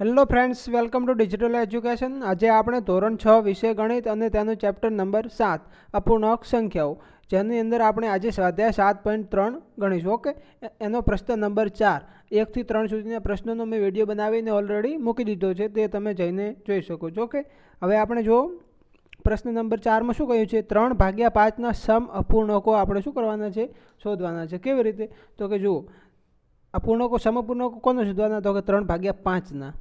Hello friends welcome to digital education આજે આપણે ધોરણ છ વિષય ગણિત અને તેનું ચેપ્ટર નંબર સાત, અપૂર્ણાંક સંખ્યાઓ, જેની અંદર આપણે આજે સ્વાધ્યાય સાત પોઈન્ટ ત્રણ ગણીશું ઓકે એનો પ્રશ્ન નંબર ચાર. એકથી ત્રણ સુધીના પ્રશ્નોનો મેં વીડિયો બનાવીને ઓલરેડી મૂકી દીધો છે, તે તમે જઈને જોઈ શકો છો ઓકે હવે આપણે જો પ્રશ્ન નંબર ચારમાં શું કહ્યું છે? ત્રણ ભાગ્યા પાંચના સમ અપૂર્ણકો આપણે શું કરવાના છે? શોધવાના છે. કેવી રીતે? તો કે જુઓ, અપૂર્ણકો સમઅપૂર્ણાંકો કોને શોધવાના? તો કે ત્રણ ભાગ્યા પાંચના.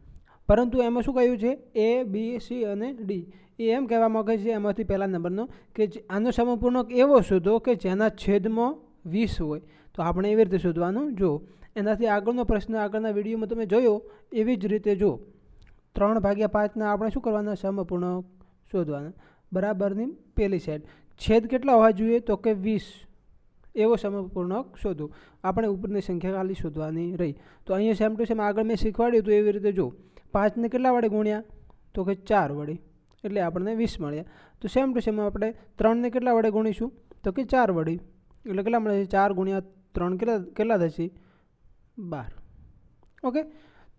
પરંતુ એમાં શું કહ્યું છે? એ બી સી અને ડી એ એમ કહેવા માંગે છે, એમાંથી પહેલા નંબરનો, કે આનો સમપૂર્ણક એવો શોધો કે જેના છેદમાં વીસ હોય. તો આપણે એવી રીતે શોધવાનું જો એનાથી આગળનો પ્રશ્ન આગળના વિડીયોમાં તમે જોયો, એવી જ રીતે જો ત્રણ ભાગ્યા પાંચના આપણે શું કરવાના? સમપૂર્ણક શોધવાના. બરાબરની પહેલી સાઈડ છેદ કેટલા હોવા જોઈએ? તો કે વીસ. એવો સમપૂર્ણક શોધો. આપણે ઉપરની સંખ્યા ખાલી શોધવાની રહી. તો અહીંયા સેમ ટુ સેમ આગળ મેં શીખવાડ્યું હતું એવી રીતે જો પાંચને કેટલા વડે ગુણ્યા? તો કે ચાર વડે. એટલે આપણને વીસ મળ્યા. તો સેમ ટુ સેમ આપણે ત્રણને કેટલા વડે ગુણીશું? તો કે ચાર વડે. એટલે કેટલા મળે છે? ચાર ગુણ્યા ત્રણ કેટલા કેટલા થશે? બાર. ઓકે?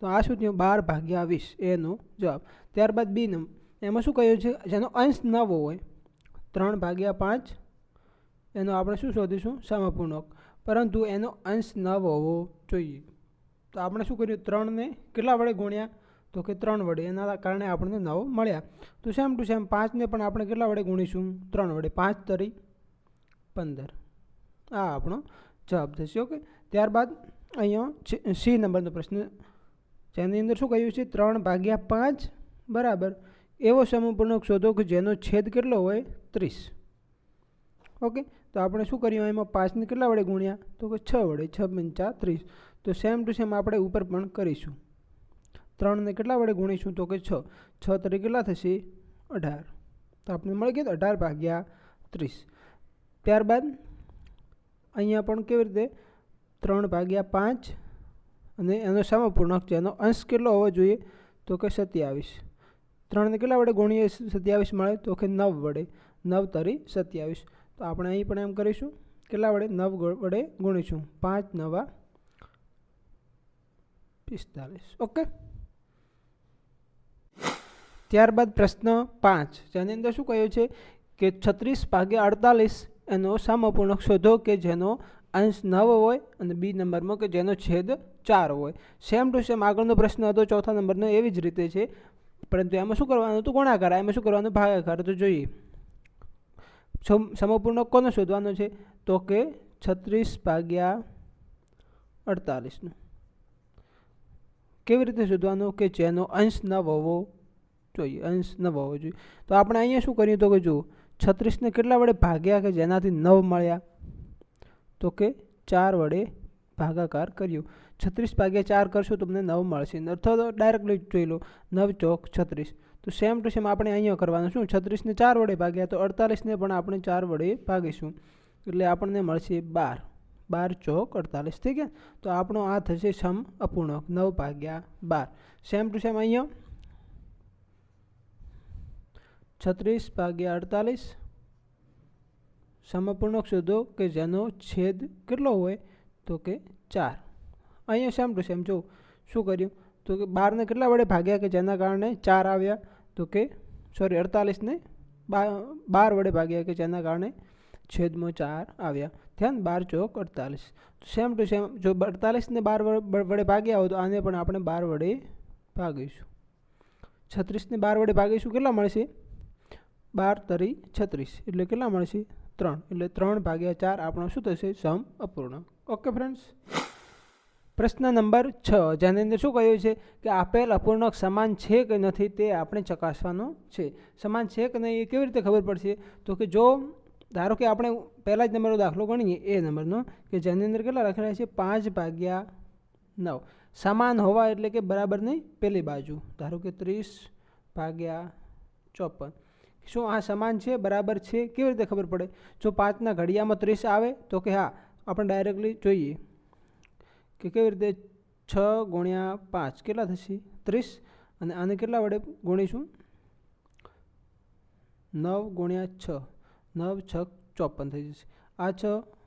તો આ શું થયું? બાર ભાગ્યા વીસ. એનો જવાબ. ત્યારબાદ બી નંબર એમાં શું કહ્યું છે? જેનો અંશ નવો હોય, ત્રણ ભાગ્યા પાંચ, એનો આપણે શું શોધીશું? સમપૂર્ણક. પરંતુ એનો અંશ નવ હોવો જોઈએ. તો આપણે શું કર્યું? ત્રણને કેટલા વડે ગુણ્યા? તો કે ત્રણ વડે. એના કારણે આપણને નવ મળ્યા. તો સેમ ટુ સેમ પાંચને પણ આપણે કેટલા વડે ગુણીશું? ત્રણ વડે. પાંચ તરી પંદર. આ આપણો જવાબ થશે, ઓકે? ત્યારબાદ અહીંયા સી નંબરનો પ્રશ્ન. જેની અંદર શું કહ્યું છે? ત્રણ ભાગ્યા પાંચ, બરાબર. એવો સમૂહપૂર્ણક શોધો કે જેનો છેદ કેટલો હોય? ત્રીસ. ઓકે? તો આપણે શું કર્યું? એમાં પાંચને કેટલા વડે ગુણ્યા? તો કે છ વડે. છ પંચા ત્રીસ. તો સેમ ટુ સેમ આપણે ઉપર પણ કરીશું. ત્રણને કેટલા વડે ગુણીશું તો કે છ? છ તરીકે કેટલા થશે? અઢાર. તો આપણને મળી ગયું અઢાર ભાગ્યા ત્રીસ. ત્યારબાદ અહીંયા પણ કેવી રીતે? ત્રણ ભાગ્યા પાંચ અને એનો સમપૂર્ણક છે, એનો અંશ કેટલો હોવો જોઈએ? તો કે સત્યાવીસ. ત્રણને કેટલા વડે ગુણીએ? સત્યાવીસ મળે તો કે નવ વડે. નવ તરી સત્યાવીસ. તો આપણે અહીં પણ એમ કરીશું. કેટલા વડે? નવ વડે ગુણીશું. પાંચ નવા પિસ્તાલીસ. ઓકે? ત્યારબાદ પ્રશ્ન પાંચ જેની અંદર શું કહ્યું છે કે છત્રીસ ભાગ્યા અડતાલીસ એનો સમપૂર્ણક શોધો કે જેનો અંશ નવ હોય અને બી નંબરમાં કે જેનો છેદ ચાર હોય. સેમ ટુ સેમ આગળનો પ્રશ્ન હતો, ચોથા નંબરનો એવી જ રીતે છે. પરંતુ એમાં શું કરવાનું હતું? ગુણાકાર. એમાં શું કરવાનું? ભાગાકાર. તો જોઈએ. સમ- સમપૂર્ણક કોનો શોધવાનો છે? તો કે છત્રીસ ભાગ્યા અડતાલીસનું. કેવી રીતે શોધવાનું? કે જેનો અંશ ન હોવો જોઈએ. અંશ ન હોવો જોઈએ. તો આપણે અહીંયા શું કર્યું તો કે જુઓ, છત્રીસને કેટલા વડે ભાગ્યા કે જેનાથી નવ મળ્યા? તો કે ચાર વડે ભાગાકાર કર્યું. છત્રીસ ભાગ્યા ચાર કરશો તમને નવ મળશે. અથવા તો ડાયરેક્ટલી જોઈ લો, નવ ચોક છત્રીસ. તો સેમ ટુ સેમ આપણે અહીંયા કરવાનું શું? છત્રીસને ચાર વડે ભાગ્યા તો અડતાલીસને પણ આપણે ચાર વડે ભાગીશું. એટલે આપણને મળશે બાર. બાર ચોક અડતાલીસ. થઈ ગયા તો આપણો આ થશે સમ અપૂર્ણક નવ ભાગ્યા બાર. સેમ ટુ સેમ અહીંયા છત્રીસ ભાગ્યા અડતાલીસ. સમપૂર્ણક શોધો કે જેનો છેદ કેટલો હોય તો કે ચાર. અહીંયા સેમ ટુ સેમ જો શું કર્યું? તો કે બારને કેટલા વડે ભાગ્યા કે જેના કારણે ચાર આવ્યા? તો કે સોરી અડતાલીસને બાર વડે ભાગ્યા કે જેના કારણે છેદમાં ચાર આવ્યા? ધ્યાન, બાર ચોક અડતાલીસ. સેમ ટુ સેમ, જો અડતાલીસને બાર વડે ભાગ્યા હોય તો આને પણ આપણે બાર વડે ભાગીશું. છત્રીસને બાર વડે ભાગીશું, કેટલા મળશે? બાર તરી છત્રીસ. એટલે કેટલા મળશે? ત્રણ. એટલે ત્રણ ભાગ્યા ચાર આપણો શું થશે? સમ અપૂર્ણ. Okay friends? પ્રશ્ન નંબર છ. જેની અંદર શું કહ્યું છે કે આપેલ અપૂર્ણક સમાન છે કે નથી તે આપણે ચકાસવાનું છે. સમાન છે કે નહીં એ કેવી રીતે ખબર પડશે? તો કે જો, ધારો કે આપણે પહેલા જ નંબરનો દાખલો ગણીએ, એ નંબરનો, કે જેની અંદર કેટલા લખેલા છે? પાંચ ભાગ્યા નવ. સમાન હોવા એટલે કે બરાબર નહીં? પેલી બાજુ. ધારો કે ત્રીસ ભાગ્યા ચોપન. શું આ સમાન છે? બરાબર છે? કેવી રીતે ખબર પડે? જો પાંચના ઘડિયામાં ત્રીસ આવે, તો કે હા, આપણે ડાયરેક્ટલી જોઈએ. કે કેવી રીતે? છ ગુણ્યા પાંચ, કેટલા થશે? ત્રીસ. અને આને કેટલા વડે ગુણીશું? નવ ગુણ્યા છ. નવ છ ચોપન થઈ જશે. આ છ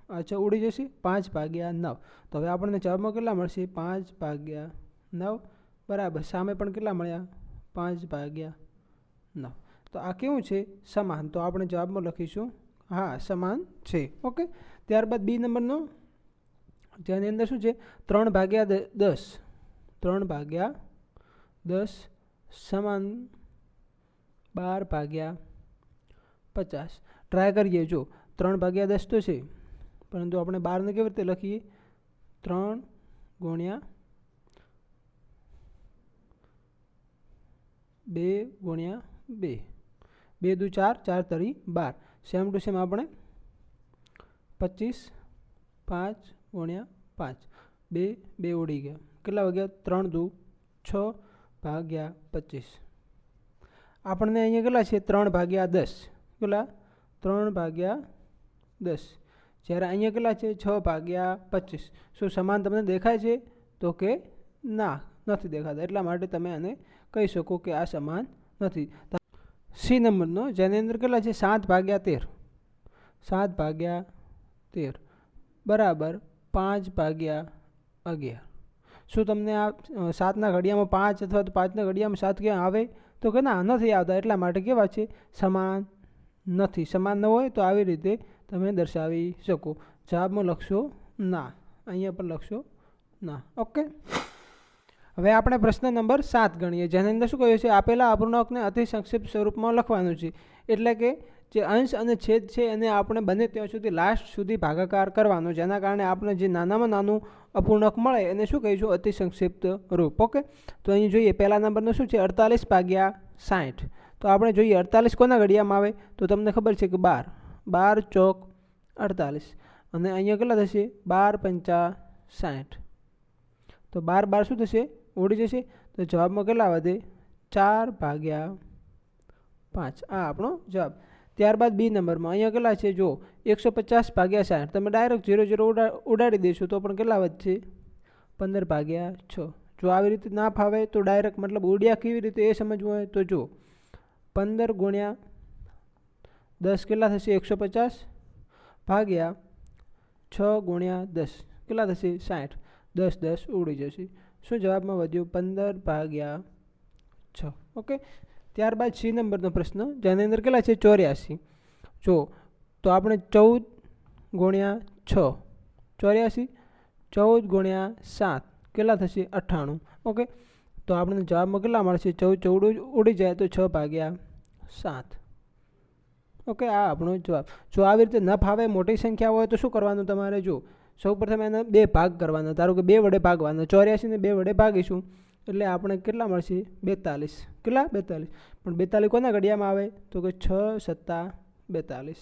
આ છ ઉડી જશે? પાંચ ભાગ્યા નવ. તો હવે આપણને જવાબમાં કેટલા મળશે? પાંચ ભાગ્યા નવ. બરાબર. સામે પણ કેટલા મળ્યા? પાંચ ભાગ્યા નવ. તો આ કેવું છે? સમાન. તો આપણે જવાબમાં લખીશું. હા, સમાન છે. ઓકે? ત્યારબાદ બી નંબરનો. જેની અંદર શું છે? ત્રણ ભાગ્યા દસ. ત્રણ ભાગ્યા દસ સમાન બાર ભાગ્યા પચાસ. ટ્રાય કરીએ. જો, ત્રણ ભાગ્યા દસ તો છે. પરંતુ આપણે બારને કેવી રીતે લખીએ? ત્રણ ગુણ્યા બે ગુણ્યા બે. બે દુ ચાર ચાર તરી બાર. સેમ ટુ સેમ આપણે પચીસ, પાંચ ગુણ્યા પાંચ. બે બે ઉડી ગયા. કેટલા વાગ્યા? ત્રણ દુ છ ભાગ્યા પચીસ. આપણને અહીંયા કેટલા છે? ત્રણ ભાગ્યા દસ. કેટલા? ત્રણ ભાગ્યા દસ. જ્યારે અહીંયા કેટલા છે? છ ભાગ્યા પચીસ. શું સમાન તમને દેખાય છે? તો કે ના, નથી દેખાતા. એટલા માટે તમે આને કહી શકો કે આ સમાન નથી. સી નંબરનો જેની અંદર કેટલા છે? સાત ભાગ્યા તેર. સાત ભાગ્યા તેર. બરાબર પાંચ ભાગ્યા અગિયાર. શું તમને આ સાતના ઘડિયામાં પાંચ અથવા તો પાંચના ઘડિયામાં સાત ક્યાં આવે? તો કે ના, નથી આવતા. એટલા માટે કેવા છે? સમાન નથી. સમાન ન હોય તો આવી રીતે તમે દર્શાવી શકો. જવાબમાં લખશો ના. અહીંયા પણ લખશો ના. ઓકે? હવે આપણે પ્રશ્ન નંબર સાત ગણીએ, જેની અંદર શું કહ્યું છે? આપેલા અપૂર્ણાંકને અતિ સંક્ષિપ્ત સ્વરૂપમાં લખવાનું છે. એટલે કે જે અંશ અને છેદ છે એને આપણે બને ત્યાં સુધી લાસ્ટ સુધી ભાગાકાર કરવાનો જેના કારણે આપણે જે નાનામાં નાનું અપૂર્ણક મળે એને શું કહીશું? અતિ સંક્ષિપ્ત રૂપ. ઓકે? તો અહીં જોઈએ, પહેલા નંબરનું શું છે? અડતાલીસ ભાગ્યા સાઠ તો આપણે જોઈએ, અડતાલીસ કોના ઘડિયામાં આવે? તો તમને ખબર છે કે બાર. બાર ચોક અડતાલીસ. અને અહીંયા કેટલા થશે? બાર પંચા સાઠ તો બાર બાર શું થશે? ઉડી જશે. તો જવાબમાં કેટલા વધે ચાર ભાગ્યા પાંચ. આ આપણો જવાબ. ત્યારબાદ બી નંબરમાં. અહીંયા કેટલા છે? જો એકસો પચાસ ભાગ્યા સાઠ. તમે ડાયરેક્ટ ઝીરો ઝીરો ઉડાડી દેશો તો પણ કેટલા વધશે? પંદર ભાગ્યા છ. જો આવી રીતે ના ફાવે તો ડાયરેક્ટ મતલબ ઉડ્યા કેવી રીતે એ સમજવું હોય તો જો પંદર ગુણ્યા દસ કેટલા થશે? એકસો પચાસ ભાગ્યા છ ગુણ્યા દસ. કેટલા થશે? સાઠ. દસ દસ ઉડી જશે. શું જવાબમાં વધ્યું? પંદર ભાગ્યા છ. ઓકે ત્યારબાદ સી નંબરનો પ્રશ્ન, જેની અંદર કેટલા છે? ચોર્યાસી. જો તો આપણે ચૌદ ગુણ્યા છ. ચોર્યાસી? ચૌદ ગુણ્યા સાત. કેટલા થશે? અઠ્ઠાણું. ઓકે તો આપણને જવાબમાં કેટલા મળશે? ચૌદ ચૌદ ઉડી જાય તો છ ભાગ્યા સાત. ઓકે આ આપણો જવાબ. જો આવી રીતે ન ફાવે, મોટી સંખ્યા હોય તો શું કરવાનું તમારે? જો સૌ પ્રથમ એના બે ભાગ કરવાના. ધારો કે બે વડે ભાગવાના. ચોર્યાસીને બે વડે ભાગીશું. એટલે આપણે કેટલા મળશે? બેતાલીસ. કેટલા? બેતાલીસ. પણ બેતાલીસ કોના ઘડિયામાં આવે? તો કે છ સત્તા બેતાલીસ.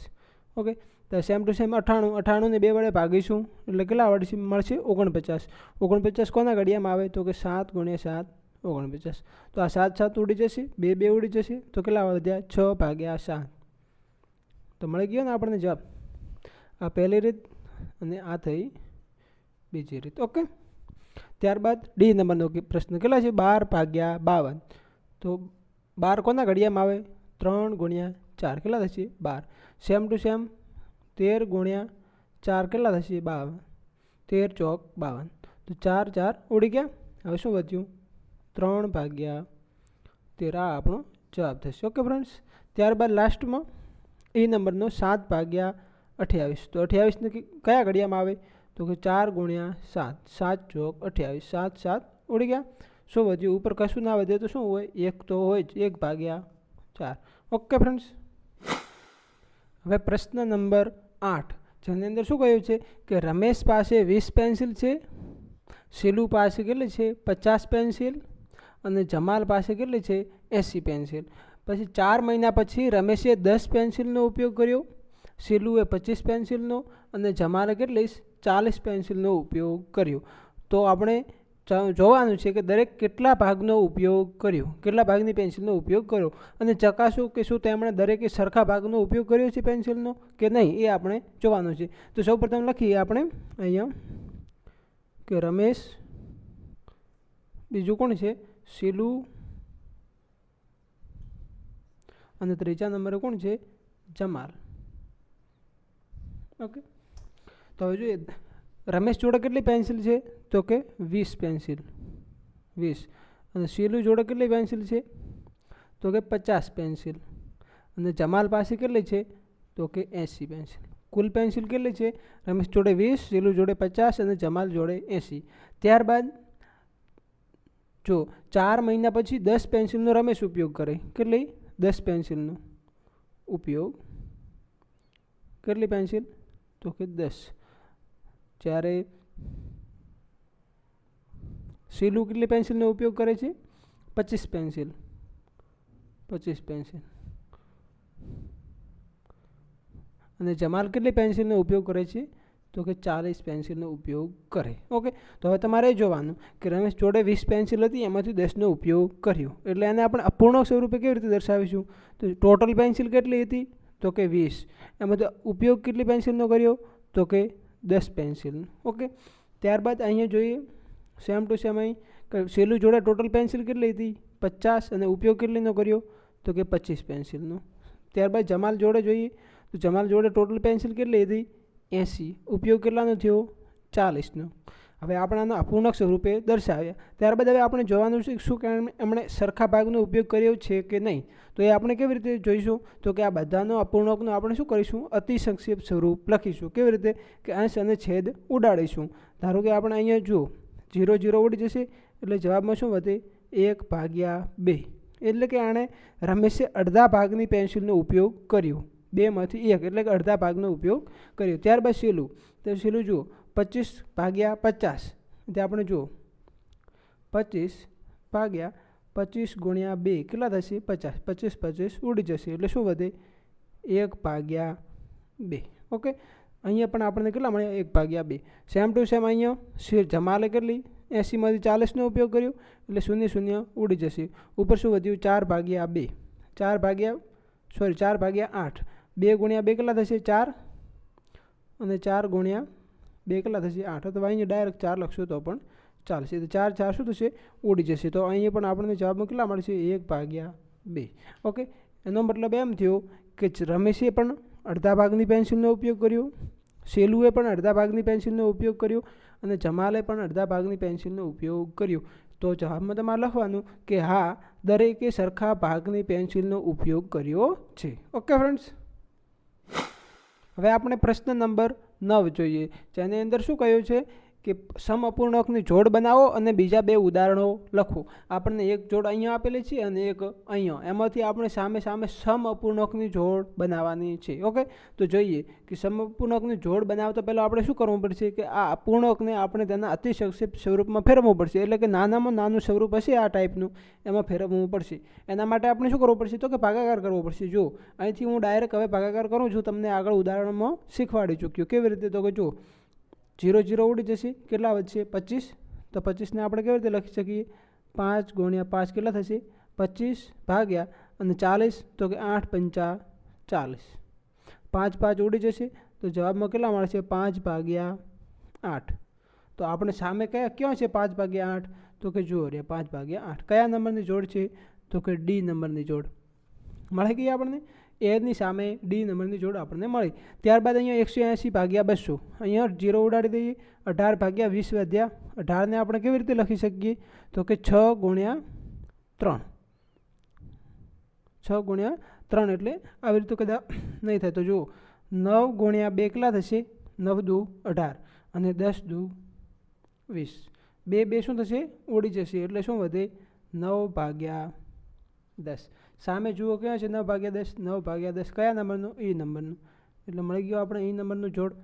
ઓકે? તો સેમ ટુ સેમ અઠાણું. અઠાણુંને બે વડે ભાગીશું. એટલે કેટલા વડે મળશે? ઓગણપચાસ. ઓગણપચાસ કોના ઘડિયામાં આવે? તો કે સાત ગુણ્યા સાત, ઓગણપચાસ. તો આ સાત સાત ઉડી જશે. બે બે ઉડી જશે. તો કેટલા વધ્યા? છ ભાગ્યા સાત. તો મળી ગયો ને આપણને જવાબ? આ પહેલી રીત અને આ થઈ બીજી રીત. ઓકે ત્યારબાદ ડી નંબરનો પ્રશ્ન કેટલા છે? બાર ભાગ્યા બાવન. તો બાર કોના ઘડિયામાં આવે? ત્રણ ગુણ્યા ચાર. કેટલા થશે? બાર. સેમ ટુ સેમ તેર ગુણ્યા ચાર કેટલા થશે? બાવન. તેર ચોક બાવન. તો ચાર ચાર ઉડી ગયા. હવે શું વધ્યું? ત્રણ ભાગ્યા તેર. આ આપણો જવાબ થશે. ઓકે ફ્રેન્ડ્સ ત્યારબાદ લાસ્ટમાં એ નંબરનો સાત ભાગ્યા અઠ્યાવીસ. તો અઠ્યાવીસને કયા ઘડિયામાં આવે? તો કે ચાર ગુણ્યા સાત. સાત ચોક અઠ્યાવીસ. સાત સાત ઉડી ગયા. શું વધ્યું? ઉપર કશું ના વધે તો શું હોય? એક તો હોય જ. એક ભાગ્યા ચાર. Okay friends. હવે પ્રશ્ન નંબર આઠ. જેની અંદર શું કહ્યું છે કે રમેશ પાસે વીસ પેન્સિલ છે, શીલુ પાસે કેટલી છે? પચાસ પેન્સિલ અને જમાલ પાસે કેટલી છે? એંસી પેન્સિલ. પછી ચાર મહિના પછી રમેશે દસ પેન્સિલનો ઉપયોગ કર્યો. શીલુએ પચીસ પેન્સિલનો અને જમાલે કેટલી ચાલીસ પેન્સિલનો ઉપયોગ કર્યો. તો આપણે જોવાનું છે કે દરેક કેટલા ભાગનો ઉપયોગ કર્યો? કેટલા ભાગની પેન્સિલનો ઉપયોગ કર્યો? અને ચકાસું કે શું તેમણે દરેકે સરખા ભાગનો ઉપયોગ કર્યો છે પેન્સિલનો કે નહીં એ આપણે જોવાનું છે. તો સૌપ્રથમ લખીએ આપણે. અહીંયા કે રમેશ, બીજું કોણ છે? શીલુ. અને ત્રીજા નંબરે કોણ છે? જમાલ. ઓકે તો હવે જોઈએ, રમેશ જોડે કેટલી પેન્સિલ છે? તો કે વીસ પેન્સિલ વીસ. અને શીલુ જોડે કેટલી પેન્સિલ છે? તો કે પચાસ પેન્સિલ અને જમાલ પાસે કેટલી છે? તો કે એંસી પેન્સિલ કુલ પેન્સિલ કેટલી છે? રમેશ જોડે વીસ, શીલુ જોડે પચાસ અને જમાલ જોડે એંસી. ત્યારબાદ, જો ચાર મહિના પછી દસ પેન્સિલનો રમેશ ઉપયોગ કરે, કેટલી? દસ પેન્સિલનો ઉપયોગ. કેટલી પેન્સિલ તો કે દસ. જ્યારે સીલું કેટલી પેન્સિલનો ઉપયોગ કરે છે? પચીસ પેન્સિલ. પચીસ પેન્સિલ. અને જમાલ કેટલી પેન્સિલનો ઉપયોગ કરે છે? તો કે ચાલીસ પેન્સિલનો ઉપયોગ કરે. ઓકે, તો હવે તમારે એ જોવાનું કે રમેશ જોડે વીસ પેન્સિલ હતી, એમાંથી દસનો ઉપયોગ કર્યો. એટલે એને આપણે અપૂર્ણાંક સ્વરૂપે કેવી રીતે દર્શાવીશું? તો ટોટલ પેન્સિલ કેટલી હતી? તો કે વીસ. એમાંથી ઉપયોગ કેટલી પેન્સિલનો કર્યો? તો કે દસ પેન્સિલ. ઓકે. ત્યારબાદ અહીંયા જોઈએ સેમ ટુ સેમ અહીં સેલું જોડે ટોટલ પેન્સિલ કેટલી હતી? પચાસ. અને ઉપયોગ કેટલીનો કર્યો? તો કે પચીસ પેન્સિલનો. ત્યારબાદ જમાલ જોડે જોઈએ, તો જમાલ જોડે ટોટલ પેન્સિલ કેટલી હતી? એંસી. ઉપયોગ કેટલાનો થયો? ચાલીસનો. હવે આપણાના અપૂર્ણાંક સ્વરૂપે દર્શાવ્યા ત્યારબાદ હવે આપણે જોવાનું છે શું કે એમણે સરખા ભાગનો ઉપયોગ કર્યો છે કે નહીં. તો એ આપણે કેવી રીતે જોઈશું? તો કે આ બધાનો અપૂર્ણાંકનો આપણે શું કરીશું? અતિ સંક્ષેપ સ્વરૂપ લખીશું. કેવી રીતે? કે અંશ અને છેદ ઉડાડીશું. ધારો કે આપણે અહીંયા જુઓ. ઝીરો જીરો ઉડી જશે. એટલે જવાબમાં શું વધે? એક ભાગ્યા બે. એટલે કે આણે રમેશે અડધા ભાગની પેન્સિલનો ઉપયોગ કર્યો. બેમાંથી એક. એટલે કે અડધા ભાગનો ઉપયોગ કર્યો. ત્યારબાદ શીલું તો શીલું જુઓ. પચીસ ભાગ્યા પચાસ. તે આપણે જુઓ, પચીસ ભાગ્યા પચીસ ગુણ્યા બે કેટલા થશે? પચાસ. પચીસ પચીસ ઉડી જશે. એટલે શું વધે? એક ભાગ્યા બે. ઓકે? અહીંયા પણ આપણને કેટલા મળ્યા? એક ભાગ્યા બે. સેમ ટુ સેમ અહીંયા શેર જમાલે કેટલી? એંસીમાંથી ચાલીસનો ઉપયોગ કર્યો. એટલે શૂન્ય શૂન્ય ઉડી જશે. ઉપર શું વધ્યું? ચાર ભાગ્યા બે. ચાર ભાગ્યા સોરી ચાર ભાગ્યા આઠ. બે ગુણ્યા બે કેટલા થશે? ચાર. અને ચાર ગુણ્યા બે કેટલા થશે, આઠ તો અહીંયા ડાયરેક્ટ ચાર લખશો તો પણ ચાલશે. તો ચાર ચાર શું થશે? ઉડી જશે. તો અહીંયા પણ આપણને જવાબમાં કેટલા મળશે? એક ભાગ્યા બે. ઓકે? એનો મતલબ એમ થયો કે રમેશે પણ અડધા ભાગની પેન્સિલનો ઉપયોગ કર્યો, શેલુએ પણ અડધા ભાગની પેન્સિલનો ઉપયોગ કર્યો અને જમાલે પણ અડધા ભાગની પેન્સિલનો ઉપયોગ કર્યો. તો જવાબમાં તમારે લખવાનું કે હા, દરેકે સરખા ભાગની પેન્સિલનો ઉપયોગ કર્યો છે. ઓકે ફ્રેન્ડ્સ હવે આપણે પ્રશ્ન નંબર નવ જોઈએ. જેની અંદર શું કહ્યું છે? કે સમ અપૂર્ણાંકની જોડ બનાવો અને બીજા બે ઉદાહરણો લખો. આપણને એક જોડ અહીંયા આપેલી છે અને એક અહીંયા. એમાંથી આપણે સામે સામે સમ અપૂર્ણાંકની જોડ બનાવવાની છે. ઓકે? તો જોઈએ કે સમ અપૂર્ણાંકની જોડ બનાવતા પહેલાં આપણે શું કરવું પડશે કે આ અપૂર્ણાંકને આપણે તેના અતિ સ્વરૂપમાં ફેરવવું પડશે. એટલે કે નાનામાં નાનું સ્વરૂપ હશે આ ટાઈપનું. એમાં ફેરવવું પડશે. એના માટે આપણે શું કરવું પડશે તો કે ભાગાકાર કરવો પડશે. જો અહીંથી હું ડાયરેક્ટ હવે ભાગાકાર કરું છું. તમને આગળ ઉદાહરણમાં શીખવાડી ચૂક્યું. કેવી રીતે? તો કે જો જીરો જીરો ઉડી જશે. કેટલા વધશે? પચીસ? તો પચીસને આપણે કેવી રીતે લખી શકીએ? પાંચ ગુણ્યા પાંચ કેટલા થશે? પચીસ ભાગ્યા અને ચાલીસ, તો કે આઠ પંચા ચાલીસ. પાંચ પાંચ ઉડી જશે, તો જવાબમાં કેટલા મળશે? પાંચ ભાગ્યા આઠ. તો આપણે સામે કયા, ક્યાં છે પાંચ ભાગ્યા આઠ? તો કે જુઓ રે પાંચ ભાગ્યા આઠ. કયા નંબરની જોડ છે? તો કે ડી નંબરની જોડ. મળે ગઈ આપણને? એની સામે ડી નંબરની જોડ આપણને મળી. ત્યારબાદ અહીંયા એકસો એંસી ભાગ્યા બસો. અહીંયા જીરો ઉડાડી દઈએ. અઢાર ભાગ્યા વીસ વધ્યા. અઢારને આપણે કેવી રીતે લખી શકીએ? તો કે છ ગુણ્યા ત્રણ. છ ગુણ્યા ત્રણ એટલે આવી રીતે કદાચ નહીં થાય. તો જુઓ, નવ ગુણ્યા બે કેટલા થશે? નવ દુ અઢાર. અને દસ દુ વીસ. બે બે શું થશે? ઉડી જશે. એટલે શું વધે? નવ ભાગ્યા દસ. સામે જુઓ ક્યાં છે? નવ ભાગ્યા દસ. નવ ભાગ્યા દસ કયા નંબરનું? એ નંબરનું. એટલે મળી ગયો આપણે એ નંબરનું જોડ.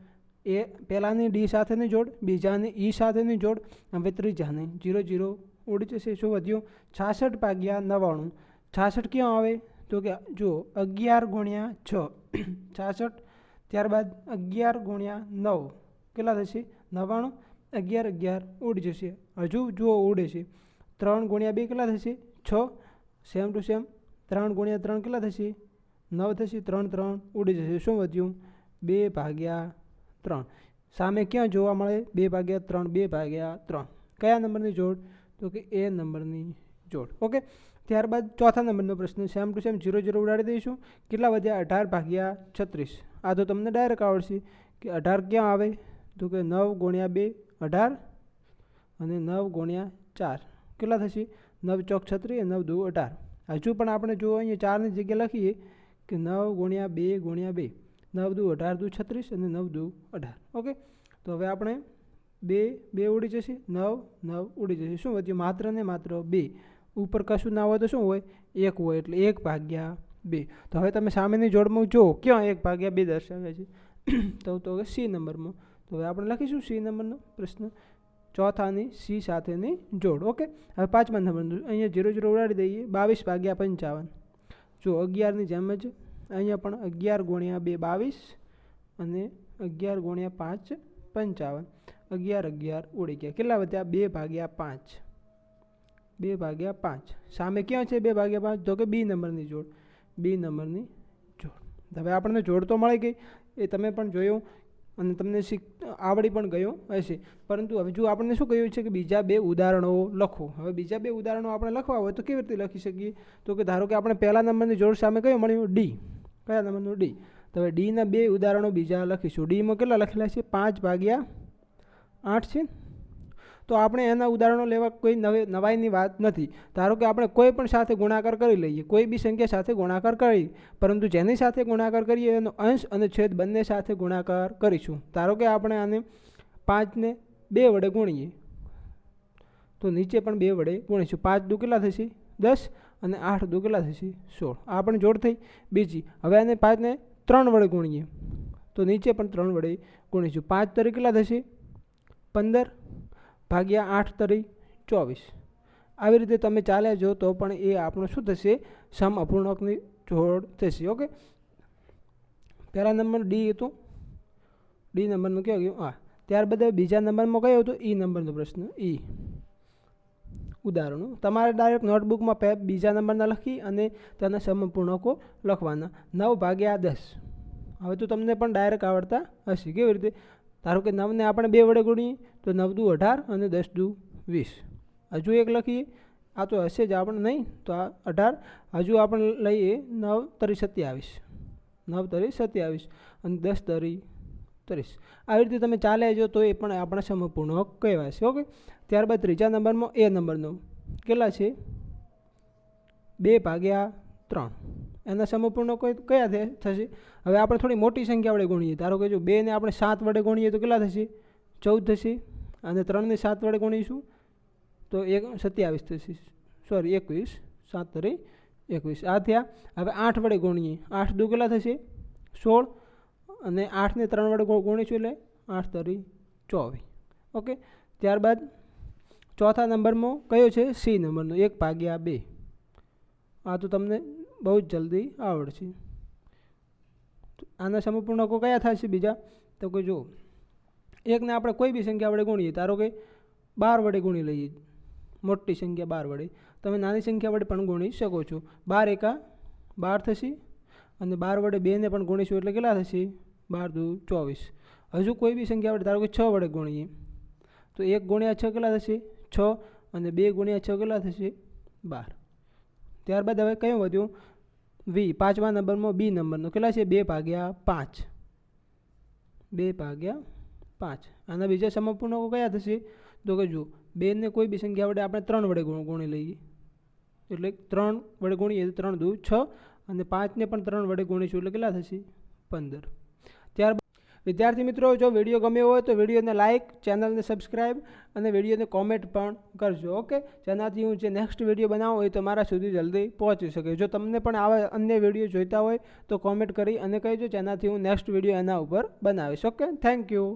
એ પહેલાંની ડી સાથેની જોડ, બીજાની ઈ સાથેની જોડ હવે ત્રીજાની. જીરો જીરો ઉડી જશે શું વધ્યું? છાસઠ ભાગ્યા નવ્વાણું. છાસઠ ક્યાં આવે? તો કે જુઓ, અગિયાર ગુણ્યા છ. છાસઠ, ત્યારબાદ અગિયાર ગુણ્યા નવ. કેટલા થશે? નવ્વાણું. અગિયાર અગિયાર ઉડી જશે. હજુ જુઓ, ઉડે છે. ત્રણ ગુણ્યા બે કેટલા થશે? છ. સેમ ટુ સેમ ત્રણ ગુણ્યા ત્રણ કેટલા થશે? નવ થશે, ત્રણ ત્રણ, ઉડી જશે. શું વધ્યું? બે ભાગ્યા ત્રણ. સામે ક્યાં જોવા મળે? બે ભાગ્યા ત્રણ, બે ભાગ્યા ત્રણ. કયા નંબરની જોડ? તો કે એ નંબરની જોડ. ઓકે ત્યારબાદ ચોથા નંબરનો પ્રશ્ન same to same zero zero ઉડાડી દઈશું. કેટલા વધ્યા? અઢાર ભાગ્યા છત્રીસ. આ તો તમને ડાયરેક્ટ આવડશે કે અઢાર ક્યાં આવે? તો કે નવ ગુણ્યા બે, અઢાર અને નવ ગુણ્યા ચાર. કેટલા થશે? નવ ચોક છત્રીસ નવ દુ અઢાર. હજુ પણ આપણે જો અહીંયા ચારની જગ્યા લખીએ કે નવ ગુણ્યા બે ગુણ્યા બે, નવ દુ અઢાર દુ છત્રીસ અને નવ દુ અઢાર, ઓકે? તો હવે આપણે બે બે ઉડી જશે, નવ નવ ઉડી જશે. શું વધ્યું માત્ર ને માત્ર બે, ઉપર કશું ના હોય તો શું હોય? એક હોય, એટલે એક ભાગ્યા બે. તો હવે તમે સામેની જોડમાં જોવો ક્યાં એક ભાગ્યા બે દર્શાવે છે? તો તો સી નંબરમાં. તો હવે આપણે લખીશું સી નંબરનો પ્રશ્ન. ચોથાની સી સાથેની જોડ. ઓકે? હવે પાંચમા નંબરનું અહીંયા જીરો જીરો ઉડાડી દઈએ. બાવીસ ભાગ્યા પંચાવન. જો અગિયારની જેમ જ અહીંયા પણ અગિયાર ગુણ્યા બે બાવીસ અને અગિયાર ગુણ્યા પાંચ પંચાવન. અગિયાર અગિયાર ઉડી ગયા. કેટલા વધ્યા? બે ભાગ્યા પાંચ. બે ભાગ્યા પાંચ. સામે ક્યાં છે બે ભાગ્યા પાંચ? તો કે બી નંબરની જોડ. બી નંબરની જોડ. હવે આપણને જોડ તો મળી ગઈ. એ તમે પણ જોયું અને તમને શીખ, આવડી પણ ગયું હશે પરંતુ હવે જો આપણને શું કહ્યું છે કે બીજા બે ઉદાહરણો લખો. હવે બીજા બે ઉદાહરણો આપણે લખવા હોય તો કેવી રીતે લખી શકીએ? તો કે ધારો કે આપણે પહેલા નંબરની જોડ સામે કયો મળ્યું? ડી કયા નંબરનું ડી તો હવે ડીના બે ઉદાહરણો બીજા લખીશું. ડીમાં કેટલા લખેલા છે? પાંચ ભાગ્યા આઠ છે તો આપણે એના ઉદાહરણો લેવા કોઈ નવે, નવાઈની વાત નથી. ધારો કે આપણે કોઈ પણ સાથે ગુણાકાર કરી લઈએ, કોઈ બી સંખ્યા સાથે ગુણાકાર કરી, પરંતુ જેની સાથે ગુણાકાર કરીએ એનો અંશ અને છેદ બંને સાથે ગુણાકાર કરીશું. ધારો કે આપણે આને પાંચને બે વડે ગુણીએ, તો નીચે પણ બે વડે ગુણીશું. પાંચ દુ કેટલા થશે? દસ અને આઠ દુ કેટલા થશે? સોળ. આ પણ જોડ થઈ. બીજી, હવે આને પાંચને ત્રણ વડે ગુણીએ, તો નીચે પણ ત્રણ વડે ગુણીશું. પાંચ તરી કેટલા થશે? પંદર. ભાગ્યા આઠ તરી ચોવીસ. આવી રીતે તમે ચાલ્યા જો તો પણ એ આપણું શું થશે? સમ અપૂર્ણાંકની જોડ થશે. ઓકે? પહેલા નંબર ડી હતું. ડી નંબરનું કયો ગયું? હા. ત્યારબાદ બીજા નંબરમાં કયો હતો? ઈ નંબરનો પ્રશ્ન. ઈ ઉદાહરણો. તમારે ડાયરેક્ટ નોટબુકમાં પે બીજા નંબરના લખી અને તેના સમપૂર્ણકો લખવાના. નવ ભાગ્યા દસ. હવે તો તમને પણ ડાયરેક્ટ આવડતા હશે. કેવી રીતે? ધારો કે નવને આપણે બે વડે ગુણીએ તો નવ દુ અઢાર અને દસ દુ વીસ. હજુ એક લખીએ? આ તો હશે જ આપણે નહીં, તો આ અઢાર. હજુ આપણે લઈએ નવ તરી સત્યાવીસ. નવ તરી સત્યાવીસ અને દસ તરી ત્રીસ. આવી રીતે તમે ચાલે જો તો એ પણ આપણા સમપૂર્ણક કહેવાય છે, ઓકે? ત્યારબાદ ત્રીજા નંબરમાં એ નંબરનો કેટલા છે? બે ભાગ્યા ત્રણ. એના સમપૂર્ણ કોઈ કયા થશે? હવે આપણે થોડી મોટી સંખ્યા વડે ગુણીએ. ધારો કે જો બેને આપણે સાત વડે ગુણીએ તો કેટલા થશે? ચૌદ થશે? અને ત્રણને સાત વડે ગુણીશું, તો એક સત્યાવીસ થશે. સોરી એકવીસ, સાત તરી એકવીસ. આ થયા. હવે આઠ વડે ગુણીએ. આઠ દુ કેટલા થશે, સોળ, અને આઠને ત્રણ વડે ગુણીશું એટલે આઠ તરી ચોવીસ. ઓકે? ત્યારબાદ ચોથા નંબરમાં કયો છે? સી નંબરનો. એક ભાગ્યા બે. આ તો તમને બહુ જ જલ્દી આવડશે. આના સમપૂર્ણકો કયા થશે બીજા? તો કે જો એકને આપણે કોઈ બી સંખ્યા વડે ગુણીએ, ધારો કે બાર વડે ગુણી લઈએ, મોટી સંખ્યા બાર વડે, તમે નાની સંખ્યા વડે પણ ગુણી શકો છો. બાર એકા બાર થશે અને બાર વડે બેને પણ ગુણીશું એટલે કેટલા થશે? બાર દુ ચોવીસ. હજુ કોઈ બી સંખ્યા વડે, ધારો કે છ વડે ગુણીએ, તો એક ગુણ્યા છ કેટલા થશે? છ અને બે ગુણ્યા છ કેટલા થશે? બાર. ત્યારબાદ હવે કયું વધ્યું? વી, પાંચમા નંબરમાં બી નંબરનો, કેટલા છે? બે ભાગ્યા પાંચ. બે ભાગ્યા પાંચ. આના બીજા સમપૂર્ણકો કયા થશે? તો કે જુઓ બેને કોઈ બી સંખ્યા વડે આપણે ત્રણ વડે ગુણી લઈએ. એટલે ત્રણ વડે ગુણીએ તો ત્રણ દુ છ અને પાંચને પણ ત્રણ વડે ગુણીશું એટલે કેટલા થશે? પંદર. ત્યારબાદ વિદ્યાર્થી મિત્રો, જો વીડિયો ગમ્યો હોય તો વિડીયોને લાઇક ચેનલને સબસ્ક્રાઈબ અને વિડીયોને કોમેન્ટ પણ કરજો, ઓકે? જેનાથી હું જે નેક્સ્ટ વીડિયો બનાવું હોય તો મારા સુધી જલ્દી પહોંચી શકે. જો તમને પણ આવા અન્ય વીડિયો જોઈતા હોય તો કોમેન્ટ કરી અને કહેજો, જેનાથી હું નેક્સ્ટ વીડિયો એના ઉપર બનાવીશ, ઓકે? Thank you.